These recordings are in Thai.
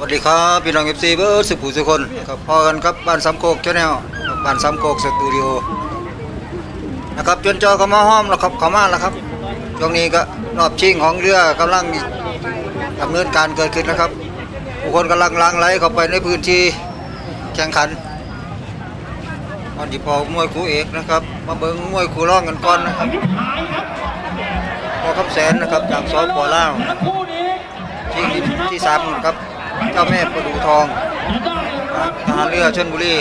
วัสดีครับพี่น้องเอฟซีเบอร์สิบผู้สุคนครับพอกันครับบ้านสามโคกชาแนลบ้านสามโคกสตูดิโอนะครับจนจอเขามาห้อมแล้วครับเขามาแล้วครับช่วงนี้ก็รอบชิงของเรือกำลังดำเนินการเกิดขึ้นนะครับผู้คนกำลังล้างไหลเข้าไปในพื้นที่แข่งขันตอนที่พอมวยคู่เอกนะครับ มาเบิ้งมวยคู่ร่องกันก่อนนะครับพอคำแสนนะครับจากสปลาวชิงที่สามครับ เจ้าแม่ประดูทองทหารเรือชนบุรี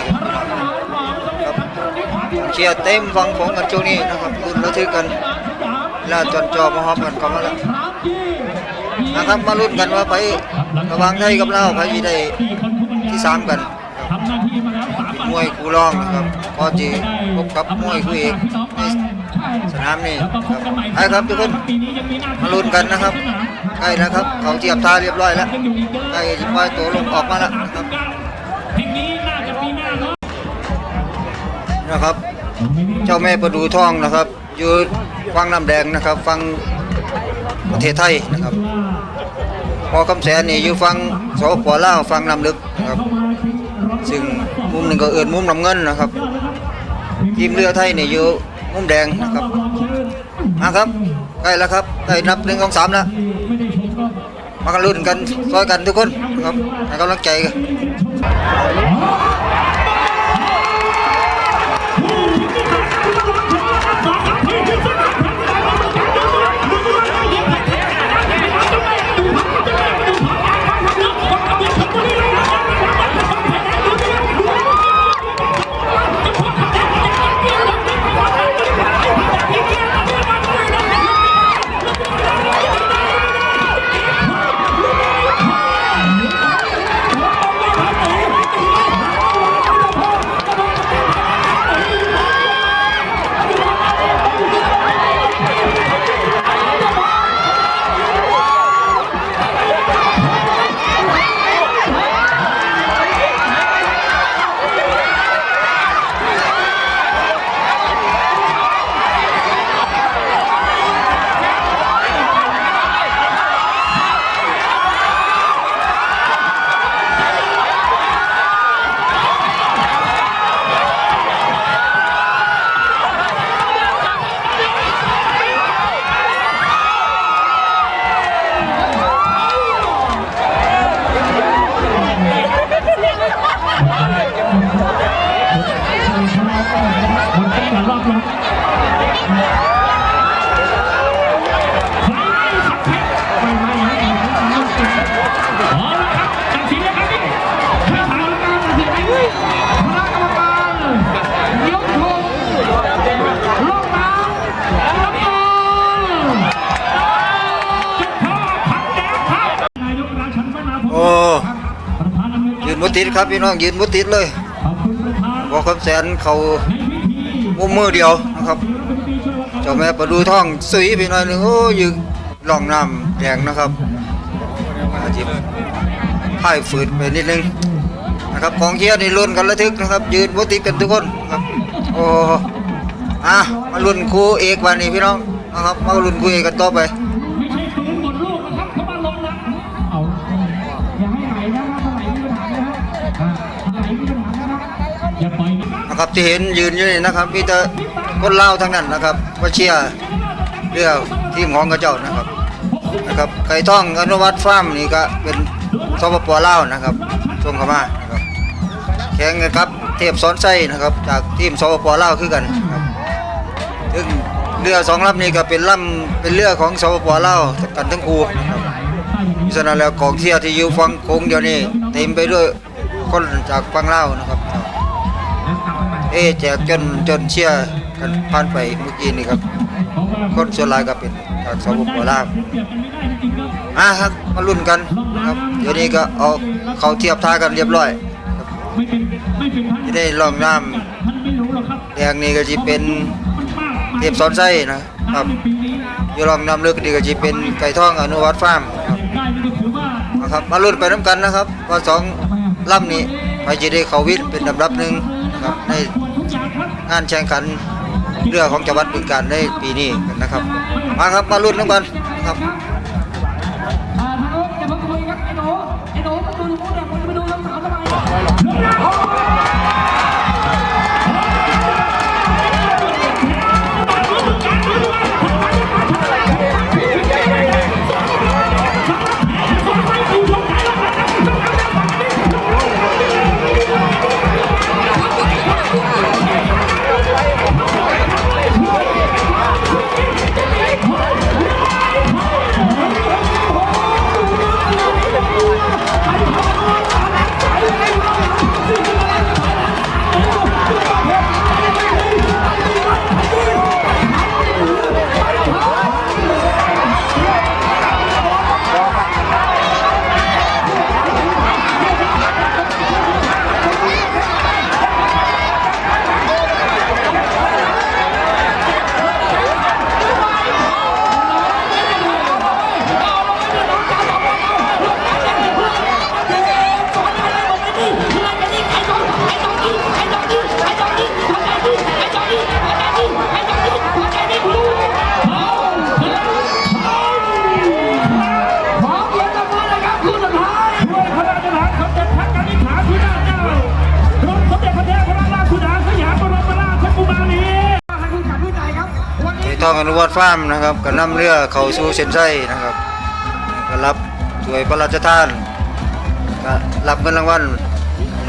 ครับเชียร์เต็มฟังของกันช่วงนี้นะครับรุ่นระทึกกันแล้วจนจอมาฮอมกันเข้ามาแล้วนะครับมาลุ้นกันว่าไประวังไทยกับเราวใครจะได้ที่สามกันทำหน้าที่มวยคู่รองนะครับก็จะพบกับมวยคู่เอกสนามนี้แล้วก็ครับใหม่ครับทุกคนมาลุ้นกันนะครับใกล้นะครับเขาเทียบท่าเรียบร้อยแล้ว ยังอยู่อีกเยอะใกล้จะปล่อยตัวลงออกมาแล้วนะครับเพลงนี้น่าจะปีหน้าเนาะนะครับ เจ้าแม่ประดูทองนะครับอยู่ฟังน้ำแดงนะครับ ฟังประเทศไทยนะครับ พอคำแสนนี่อยู่ฟังสปลาวฟังน้ำลึกนะครับซึ่งมุมหนึ่งก็เอื่นมุมน้ำเงินนะครับทีมเรือไทยนี่อยู่มุมแดงนะครับมาครับใกล้แล้วครับใกล้นับหนึ่งสองสามแล้ว มากันลุ้นกันซอยกันทุกคนครับให้กำลังใจกัน ยการยืนมุติดครับพี่น้องยืนมุติดเลยขอบคุณประธานพอคำแสนเขา โมุมมือเดียวนะครับเจ้าแม่ประดูทองสุยไปหน่อยหนึงโอ้ยืนล่องน้ำแดงนะครับอาจิบพ่ายฝืนไปนิดนึงนะครับของเชียร์นี่ลุ้นกันระทึกนะครับ ยืนมุติกันทุกคนครับโอ้อะมาลุ้นคู่เอกวันนี้พี่น้องนะครับมาลุ้นคู่เอกกันต่อไป นะครับที่เห็นยืนอยู่นี่นะครับมีแต่คนเล่าทั้งนั้นนะครับมาเชียร์เรือทีมของกระเจ้านะครับนะครับไก่ท่องอนุวัตฟาร์มนี่ก็เป็นสปปลานะครับส่งเข้ามานะครับแข่งกันครับเทพสอนไส้นะครับ จากทีมสปปลาวคือกันครับซึ่งเรือสองลำนี้ก็เป็นลำเป็นเรือของสปปลากันทั้งคู่นะครับเพราะฉะนั้นแล้วกองเชียร์ที่อยู่ฝั่งโค้งเดียวนี้เต็มไปด้วยคนจากฝั่งลานะครับ เอแจกจนจนเชียกันผ่านไปเมื่อกี้นี่ครับ คนส่วนหลายก็เป็นจากสปปลาวเปรียบกันไม่ได้จริงๆครับอะครับมาลุ้นกันครับเดี๋ยวนี้ก็เอาเขาเทียบท่ากันเรียบร้อยครับไม่เป็นไม่เป็นท่านได้ลองน้ท่านไม่รู้หรอกครับำแดงนี่ก็จะเป็นมันมากเทพสอนไส้นะครับอยู่ลองน้ำลึกนี่ก็จะเป็นไก่ทองอนุวัตฟาร์มครับได้นี่ก็ถือว่านะครับมาลุ้นไปน้ำกันนะครับว่าสองลำนี้ ไปจะได้เขาวิทย์เป็นลำดับหนึ่งนะครับในงานแข่งขันเรือของจังหวัดบึงกาฬในปีนี้นะครับ มาครับมาลุ้นกันนะครับไอ้หนูไอ้หนูมาดูหนูเนี่มาดูน้อสาวทำไม องอนุวัตฟาร์มนะครับก็นำเรือเขาสู่เส้นชัยนะครับก็รับถ้วยพระราชทานก็รับเงินรางวัล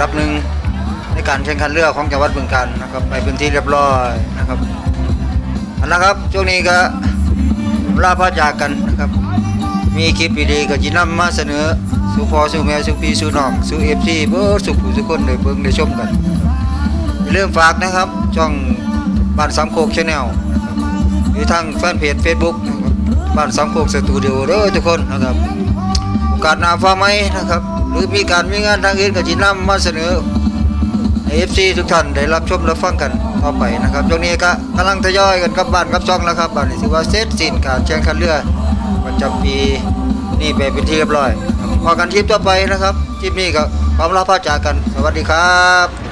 อับหนึ่งในการแข่งขันเรือของจังหวัดบึงกาฬนะครับไปเป็นที่เรียบร้อยนะครับอันนะครับช่วงนี้ก็ลาพาจากกันนะครับ มีคลิปดีๆก็จินำมาเสนอสู่พอสู่แม่สู่พี่สู่น้องสู่เอฟซีเบอร์สู่ผู้สุกคนได้เบิ่งได้ชมกันอย่าลืมฝากนะครับช่องบ้านสามโคกชาแนล นะครับหรือทางแฟนเพจ Facebook บ้านสามโคกสตูดิโอเด้อทุกคนนะครับโอกาสหน้าฟ้าไหมนะครับ หรือมีการมีงานทางอื่นก็จินำมาเสนอให้เอฟซีทุกท่านได้รับชมรับฟังกันต่อไปนะครับช่วงนี้ก็กำลังทยอยกันกับบ้านกับช่องแล้วครับบ้านนี้ถือว่าเสร็จสิ้นการแข่งขันเรือประจำปีนี่ไปเป็นที่เรียบร้อยพอกันทริปต่อไปนะครับทริปนี้ก็พร้อมลาพาจากกัน สวัสดีครับ